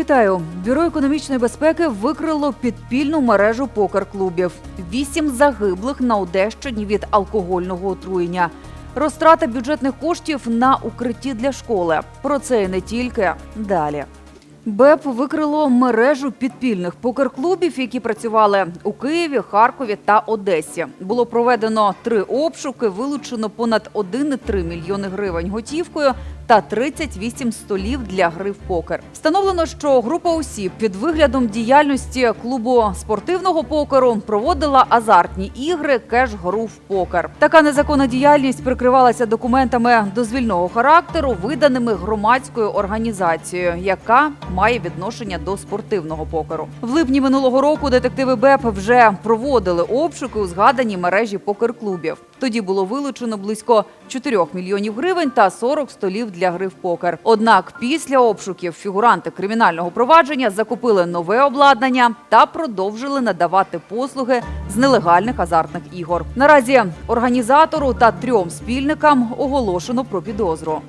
Вітаю! Бюро економічної безпеки викрило підпільну мережу покер-клубів. Вісім загиблих на Одещині від алкогольного отруєння. Розтрата бюджетних коштів на укритті для школи. Про це і не тільки далі. БЕП викрило мережу підпільних покер-клубів, які працювали у Києві, Харкові та Одесі. Було проведено три обшуки, вилучено понад 1,3 мільйони гривень готівкою та 38 столів для гри в покер. Встановлено, що група осіб під виглядом діяльності клубу спортивного покеру проводила азартні ігри, кеш-гру в покер. Така незаконна діяльність прикривалася документами дозвільного характеру, виданими громадською організацією, яка має відношення до спортивного покеру. В липні минулого року детективи БЕП вже проводили обшуки у згаданій мережі покер-клубів. Тоді було вилучено близько 4 мільйонів гривень та 40 столів для гри в покер. Однак після обшуків фігуранти кримінального провадження закупили нове обладнання та продовжили надавати послуги з нелегальних азартних ігор. Наразі організатору та трьом спільникам оголошено про підозру.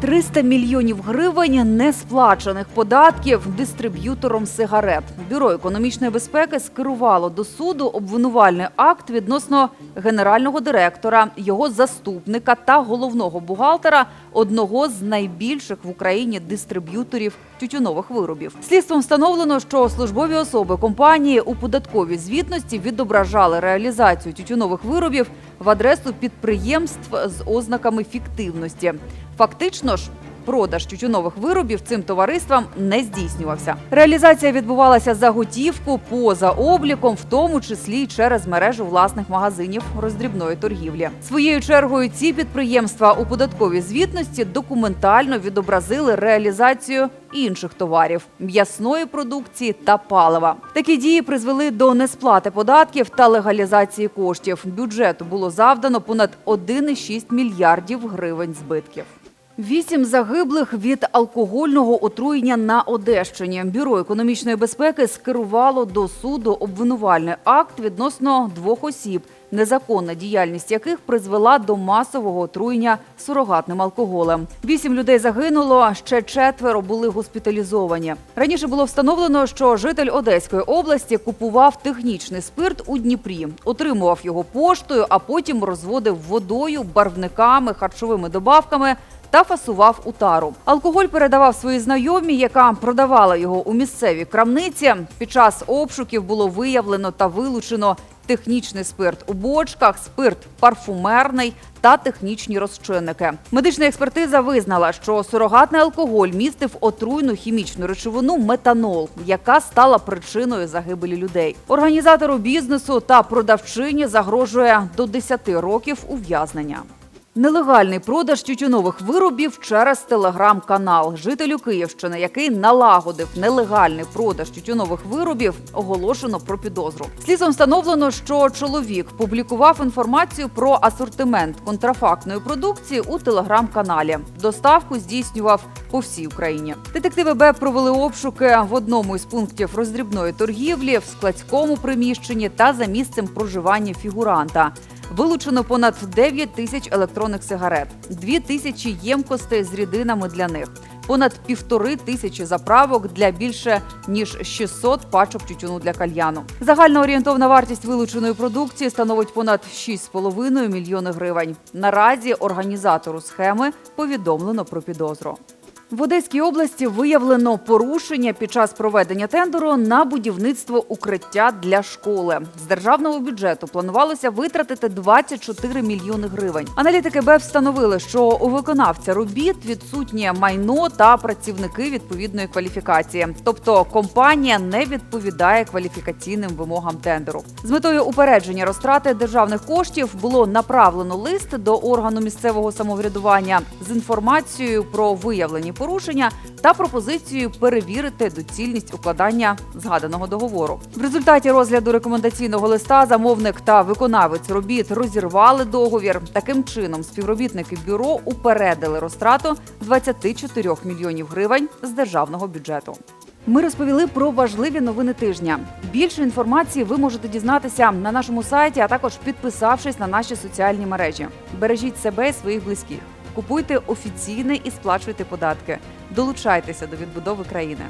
300 мільйонів гривень несплачених податків дистриб'ютором сигарет. Бюро економічної безпеки скерувало до суду обвинувальний акт відносно генерального директора, його заступника та головного бухгалтера одного з найбільших в Україні дистриб'юторів тютюнових виробів. Слідством встановлено, що службові особи компанії у податковій звітності відображали реалізацію тютюнових виробів в адресу підприємств з ознаками фіктивності. Фактично ж. Продаж тютюнових виробів цим товариствам не здійснювався. Реалізація відбувалася за готівку поза обліком, в тому числі через мережу власних магазинів роздрібної торгівлі. Своєю чергою ці підприємства у податковій звітності документально відобразили реалізацію інших товарів м'ясної продукції та палива. Такі дії призвели до несплати податків та легалізації коштів. Бюджету було завдано понад 1,6 мільярдів гривень збитків. Вісім загиблих від алкогольного отруєння на Одещині. Бюро економічної безпеки скерувало до суду обвинувальний акт відносно двох осіб, незаконна діяльність яких призвела до масового отруєння сурогатним алкоголем. Вісім людей загинуло, ще четверо були госпіталізовані. Раніше було встановлено, що житель Одеської області купував технічний спирт у Дніпрі, отримував його поштою, а потім розводив водою, барвниками, харчовими добавками та фасував у тару. Алкоголь передавав своїй знайомій, яка продавала його у місцевій крамниці. Під час обшуків було виявлено та вилучено технічний спирт у бочках, спирт парфумерний та технічні розчинники. Медична експертиза визнала, що сурогатний алкоголь містив отруйну хімічну речовину метанол, яка стала причиною загибелі людей. Організатору бізнесу та продавчині загрожує до 10 років ув'язнення. Нелегальний продаж тютюнових виробів через телеграм-канал. Жителю Київщини, який налагодив нелегальний продаж тютюнових виробів, оголошено про підозру. Слідом встановлено, що чоловік публікував інформацію про асортимент контрафактної продукції у телеграм-каналі. Доставку здійснював по всій Україні. Детективи БЕП провели обшуки в одному із пунктів роздрібної торгівлі, в складському приміщенні та за місцем проживання фігуранта. Вилучено понад 9 тисяч електронних сигарет, 2 тисячі ємкостей з рідинами для них, понад півтори тисячі заправок для більше ніж 600 пачок тютюну для кальяну. Загальна орієнтовна вартість вилученої продукції становить понад 6,5 мільйони гривень. Наразі організатору схеми повідомлено про підозру. В Одеській області виявлено порушення під час проведення тендеру на будівництво укриття для школи. З державного бюджету планувалося витратити 24 мільйони гривень. Аналітики БЕП встановили, що у виконавця робіт відсутнє майно та працівники відповідної кваліфікації, тобто компанія не відповідає кваліфікаційним вимогам тендеру. З метою упередження розтрати державних коштів було направлено лист до органу місцевого самоврядування з інформацією про виявлені порушення та пропозицією перевірити доцільність укладання згаданого договору. В результаті розгляду рекомендаційного листа замовник та виконавець робіт розірвали договір. Таким чином, співробітники бюро упередили розтрату 24 мільйонів гривень з державного бюджету. Ми розповіли про важливі новини тижня. Більше інформації ви можете дізнатися на нашому сайті, а також підписавшись на наші соціальні мережі. Бережіть себе і своїх близьких. Купуйте офіційне і сплачуйте податки. Долучайтеся до відбудови країни.